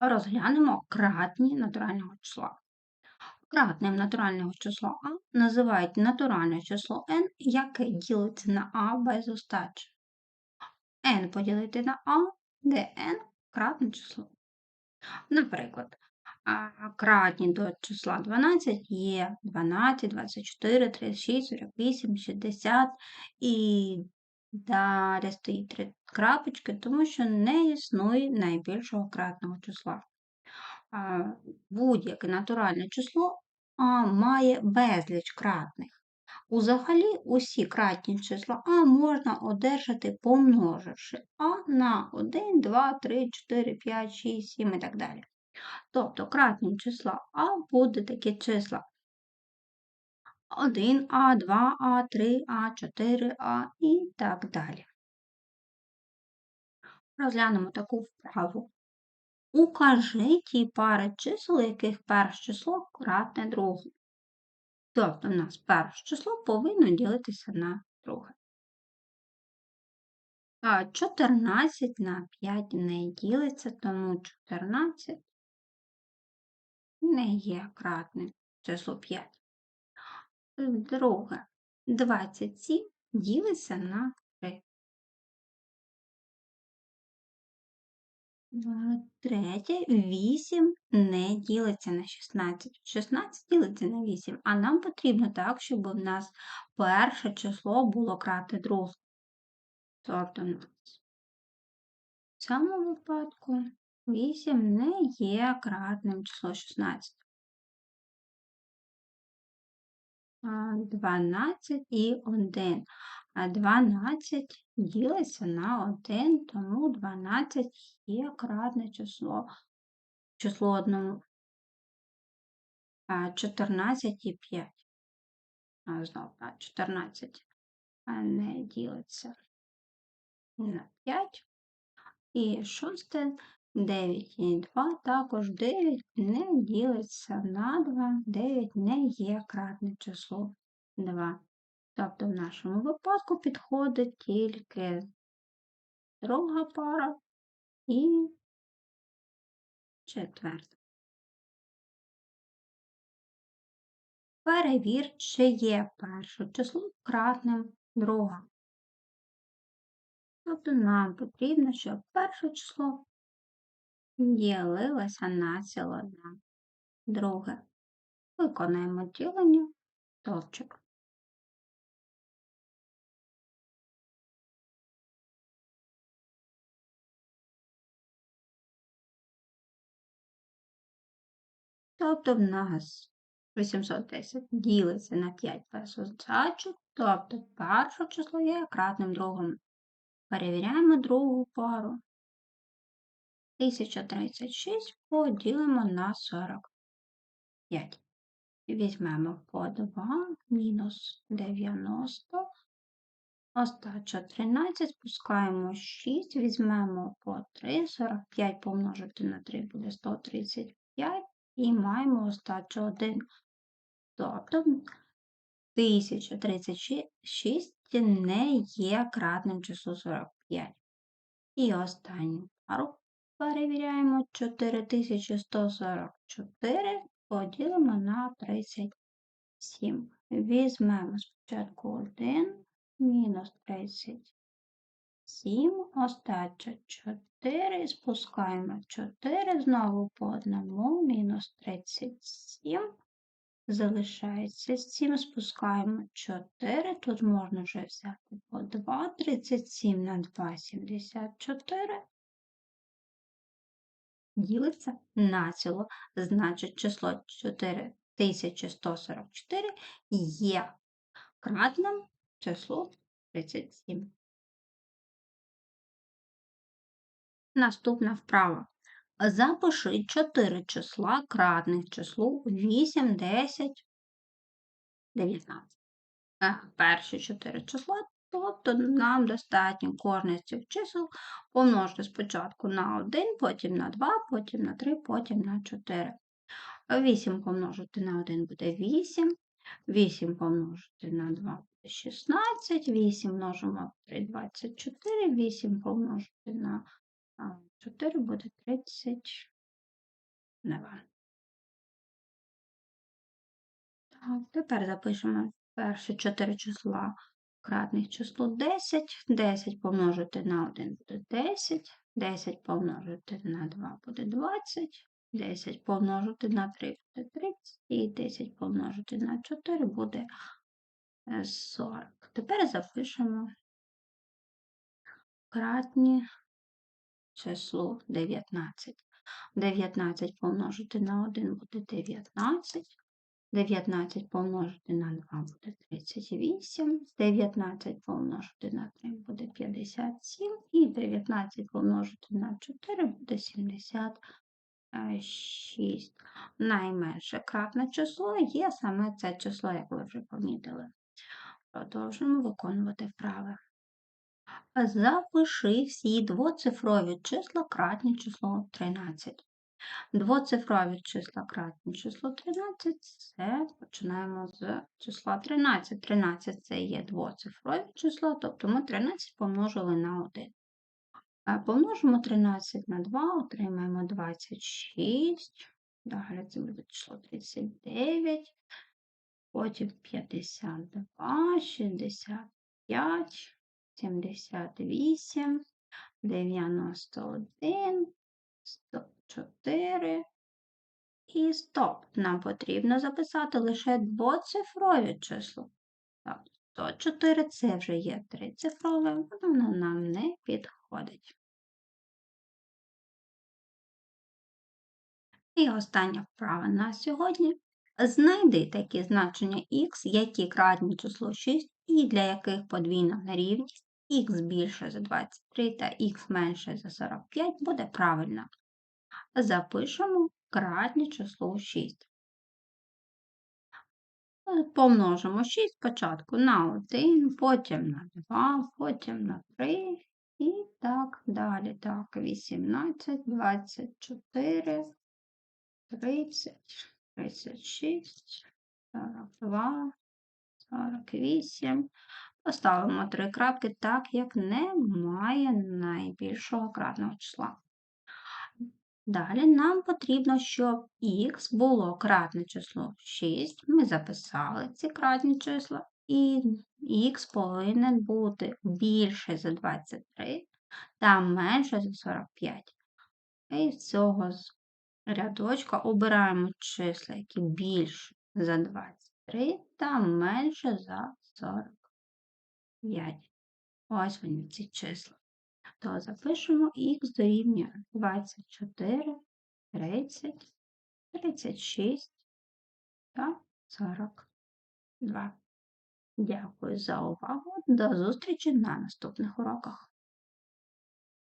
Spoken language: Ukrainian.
Розглянемо кратні натурального числа. Кратним натурального числа А називають натуральне число n, яке ділиться на А без остачі. n поділити на А, де n кратне число. Наприклад, кратні до числа 12 є 12, 24, 36, 48, 60 і далі стоїть три крапочки, тому що не існує найбільшого кратного числа. Будь-яке натуральне число А має безліч кратних. Узагалі усі кратні числа А можна одержати, помноживши А на 1, 2, 3, 4, 5, 6, 7 і так далі. Тобто кратні числа А буде такі числа 1А, 2А, 3А, 4А і так далі. Розглянемо таку вправу. Укажи ті пари чисел, яких перше число кратне друге. Тобто у нас перше число повинно ділитися на друге. А 14 на 5 не ділиться, тому 14 не є кратним число 5. Друге, 27 ділиться на 3. Третє, 8 не ділиться на 16. 16 ділиться на 8, а нам потрібно так, щоб у нас перше число було кратне друге. Тобто в цьому випадку 8 не є кратним число 16. 12 і 1. А 12 ділиться на 1, тому 12 є кратне число число одному. 14 і 5. А, знову, 14 не ділиться на 5. І шосте 9 і 2, також 9 не ділиться на 2, 9 не є кратне число 2. Тобто в нашому випадку підходить тільки друга пара і четверта. Перевір, чи є перше число кратним друга. Тобто нам потрібно, щоб перше число ділилося на ціло Друге. Виконаємо ділення стовпчик. Тобто в нас 810 ділиться на 5 без остачок, тобто перше число є кратним другом. Перевіряємо другу пару. 1036 поділимо на 45. Візьмемо по 2 мінус 90. Остача 13, спускаємо 6, візьмемо по 3, 45 помножити на 3 буде 135 і маємо остачу 1. Тобто 1036 не є кратним числу 45. І останню пару Перевіряємо 4144 поділимо на 37. Візьмемо спочатку 1 мінус 37, остача 4, спускаємо 4, знову по одному, мінус 37. Залишається 7, спускаємо 4, тут можна вже взяти по 2, 37 на 2, 74 ділиться націло, значить число 4144 є кратним числу 37. Наступна вправа. Запиши 4 числа кратних числу 8, 10, 19. Перші 4 числа Тобто нам достатньо кожне з цих чисел помножити спочатку на 1, потім на 2, потім на 3, потім на 4. 8 помножити на 1 буде 8, 8 помножити на 2 буде 16, 8 множимо 3 24, 8 помножити на 4 буде 30. 2. Так, тепер запишемо перші 4 числа кратних число 10. 10 помножити на 1 буде 10. 10 помножити на 2 буде 20. 10 помножити на 3 буде 30. І 10 помножити на 4 буде 40. Тепер запишемо кратні число 19. 19 помножити на 1 буде 19. 19 помножити на 2 буде 38, 19 помножити на 3 буде 57, і 19 помножити на 4 буде 76. Найменше кратне число є саме це число, як ви вже помітили. Продовжуємо виконувати вправи. Запиши всі двоцифрові числа кратні число 13. Двоцифрові числа кратні число 13, це починаємо з числа 13. 13 це є двоцифрові число, тобто ми 13 помножили на 1. Помножимо 13 на 2, отримаємо 26. Далі це буде число 39, потім 52, 65, 78, 91, 104 і стоп. Нам потрібно записати лише двоцифрові число. Так, 104 це вже є трицифрове, воно нам не підходить. І остання вправа на сьогодні. Знайди такі значення х, які кратні число 6 і для яких подвійна нерівність х більше за 23 та х менше за 45 буде правильно. Запишемо кратне число 6. Помножимо 6 спочатку на 1, потім на 2, потім на 3 і так далі. Так, 18, 24, 30, 36, 42, 48. Поставимо три крапки так, як немає найбільшого кратного числа. Далі нам потрібно, щоб х було кратне число 6. Ми записали ці кратні числа, і х повинен бути більше за 23 та менше за 45. І з цього рядочка обираємо числа, які більше за 23 та менше за 45. Ось вони ці числа. То запишемо х дорівнює 24, 30, 36 та 42. Дякую за увагу. До зустрічі на наступних уроках.